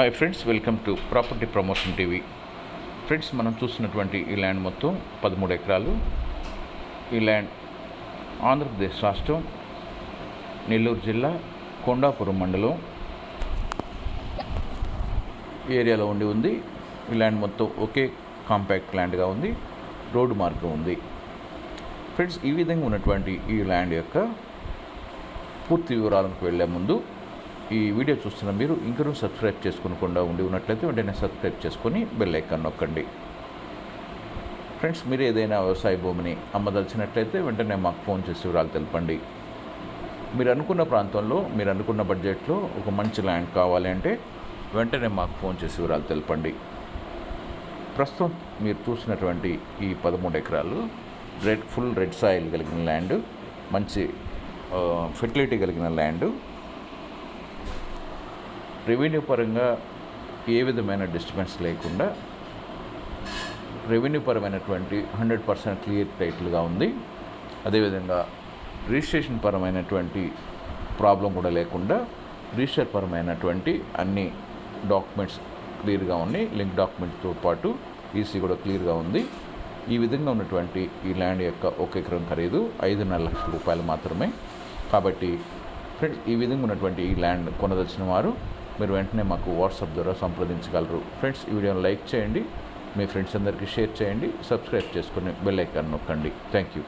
Hi friends welcome to property promotion TV friends మనం చూస్తున్నటువంటి ఈ ల్యాండ్ మొత్తం పదమూడు ఎకరాలు. ఈ ల్యాండ్ ఆంధ్రప్రదేశ్ రాష్ట్రం నెల్లూరు జిల్లా కొండాపురం మండలం ఏరియాలో ఉండి ఉంది. ఈ ల్యాండ్ మొత్తం ఒకే కాంపాక్ట్ ల్యాండ్గా ఉంది. రోడ్డు మార్గం ఉంది. ఫ్రెండ్స్ ఈ విధంగా ఉన్నటువంటి ఈ ల్యాండ్ యొక్క పూర్తి వివరాలకు వెళ్ళే ముందు ఈ వీడియో చూస్తున్న మీరు ఇంకనూ సబ్స్క్రైబ్ చేసుకోకుండా ఉండి ఉన్నట్లయితే వెంటనే సబ్స్క్రైబ్ చేసుకొని బెల్ ఐకాన్ నొక్కండి. ఫ్రెండ్స్ మీరు ఏదైనా వ్యవసాయ భూమిని అమ్మదలిచినట్లయితే వెంటనే మాకు ఫోన్ చేసి వివరాలు తెలపండి. మీరు అనుకున్న ప్రాంతంలో మీరు అనుకున్న బడ్జెట్లో ఒక మంచి ల్యాండ్ కావాలి అంటే వెంటనే మాకు ఫోన్ చేసి వివరాలు తెలపండి. ప్రస్తుతం మీరు చూసినటువంటి ఈ పదమూడు ఎకరాలు రెడ్ ఫుల్ రెడ్ సాయిల్ కలిగిన ల్యాండ్ మంచి ఫెర్టిలిటీ కలిగిన ల్యాండ్ రెవెన్యూ పరంగా ఏ విధమైన డిస్టర్బెన్స్ లేకుండా రెవెన్యూ పరమైనటువంటి హండ్రెడ్ పర్సెంట్ క్లియర్ టైటిల్గా ఉంది. అదేవిధంగా రిజిస్ట్రేషన్ పరమైనటువంటి ప్రాబ్లం కూడా లేకుండా రిజిస్టర్ పరమైనటువంటి అన్ని డాక్యుమెంట్స్ క్లియర్గా ఉన్నాయి. లింక్ డాక్యుమెంట్తో పాటు ఈసీ కూడా క్లియర్గా ఉంది. ఈ విధంగా ఉన్నటువంటి ఈ ల్యాండ్ యొక్క ఒక ఎకరం ఖరీదు ఐదున్నర లక్షల రూపాయలు మాత్రమే. కాబట్టి ఫ్రెండ్స్ ఈ విధంగా ఉన్నటువంటి ఈ ల్యాండ్ కొనదలిచిన వారు మీరు వెంటనే మాకు వాట్సాప్ ద్వారా సంప్రదించగలరు. ఫ్రెండ్స్ ఈ వీడియోని లైక్ చేయండి. మీ ఫ్రెండ్స్ అందరికీ షేర్ చేయండి. సబ్స్క్రైబ్ చేసుకుని బెల్ ఐకాన్ నొక్కండి. Thank you.